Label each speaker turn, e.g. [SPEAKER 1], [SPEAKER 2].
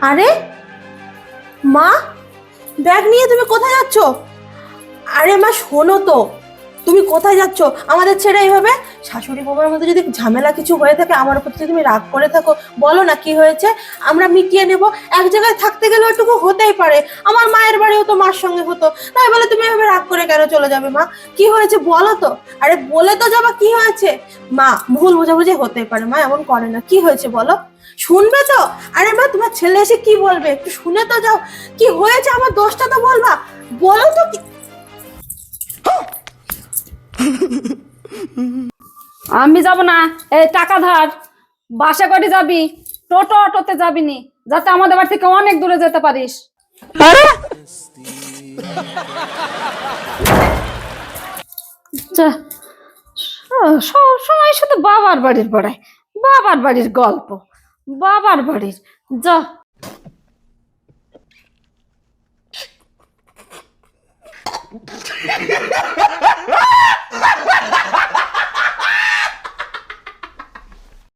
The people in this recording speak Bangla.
[SPEAKER 1] আরে? মা, ব্যাগ নিয়ে তুমি কোথায় যাচ্ছ? আরে মা, শোনো তো। তুমি কোথায় যাচ্ছ? আমাদের ছেড়ে এইভাবে শাশুড়ি বৌমার মধ্যে যদি ঝামেলা কিছু হয়ে থাকে, আমার উপর যদি তুমি রাগ করে থাকো, বলো না কি হয়েছে, আমরা মিটিয়ে নেব। এক জায়গায় থাকতে গেলে ওটুকু হতেই পারে। আমার মায়ের বাড়িও তো মার সঙ্গে হতো। তাই বলে তুমি এভাবে রাগ করে কেন চলে যাবে, মা? কি হয়েছে বলো তো? আরে বলে তো যাবা কি হয়েছে? মা, ভুল বোঝাবুঝি হতেই পারে। মা, এমন করে না। কি হয়েছে বলো? শুনবে তো? আরে মা, তোমার ছেলে এসে কি বলবে? একটু শুনে তো যাও। কি হয়েছে? আমার দোষটা তো বলবা। বলো তো কি
[SPEAKER 2] আমি যাব না। এই টাকা ধার। বাসা করে যাবি টোটো অটোতে যাবি নি যাতে আমাদের বাড়ি থেকে অনেক দূরে যেতে পারিস। সময় শুধু বাবার বাড়ির পড়ায়। বাবার বাড়ির গল্প বাবার বাড়ির। যা।